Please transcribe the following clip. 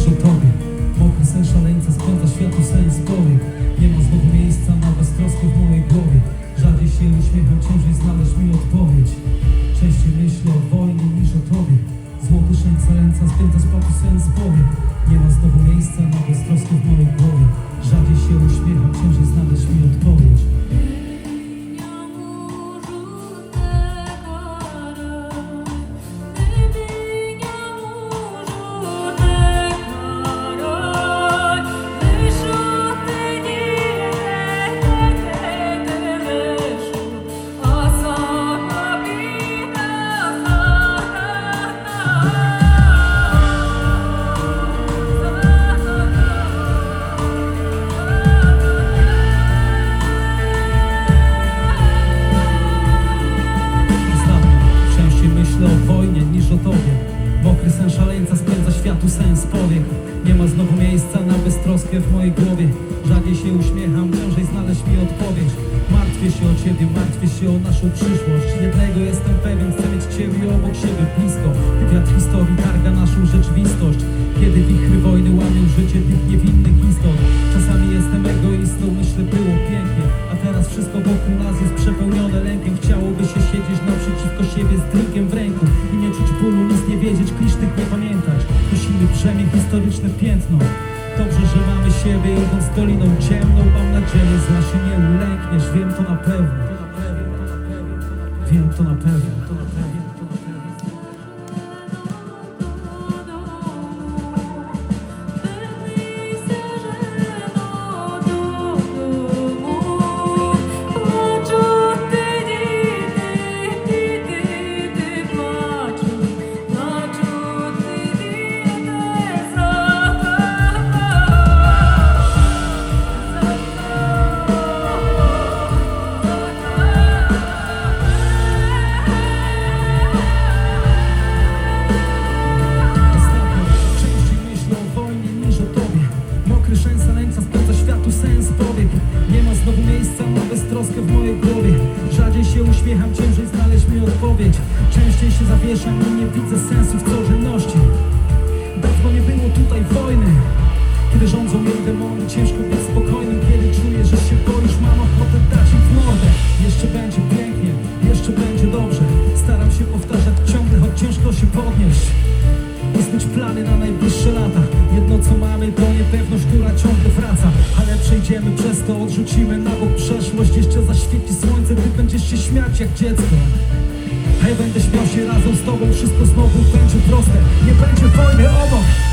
przy tobie. Wokół sen szaleńca spędza światu sens powiek Nie ma znowu miejsca na beztroskę w mojej głowie. Rzadziej się uśmiecha. Troskę w mojej głowie. Rzadziej się uśmiecham, ciężej znaleźć mi odpowiedź. Martwię się o ciebie, martwię się o naszą przyszłość. Jednego jestem pewien, chcę mieć ciebie obok siebie blisko. Wiatr historii targa naszą rzeczywistość. Kiedy wichry wojny łamią życie tych niewinnych istot. Czasami jestem egoistą, myślę było pięknie. A teraz wszystko wokół nas jest przepełnione lękiem. Chciałoby się siedzieć naprzeciwko siebie z drinkiem w ręku I nie czuć bólu, nic nie wiedzieć, klisz tych nie pamiętać. Nosimy brzemię historyczne piętno Dobrze, że mamy siebie idąc doliną ciemną. Mam nadzieję, że się nie ulękniesz Wiem to na pewno. Wiem to na pewno. Odpowiedź Częściej się zawieszam nie widzę sensu w codzienności. Dawno nie było tutaj wojny Kiedy rządzą jej demony, ciężko być spokojnym Kiedy czuję, że się boisz, mam ochotę dać im w mordę. Jeszcze będzie pięknie, jeszcze będzie dobrze. Staram się powtarzać ciągle, choć ciężko się podnieść. I zbyć plany na najbliższe lata. Jedno co mamy to niepewność, która ciągle wraca. Ale przejdziemy przez to, odrzucimy na bok przeszłość. Jeszcze zaświeci słońce, ty będziesz się śmiać jak dziecko będę śmiał się razem z tobą. Wszystko znowu będzie proste. Nie będzie wojny obok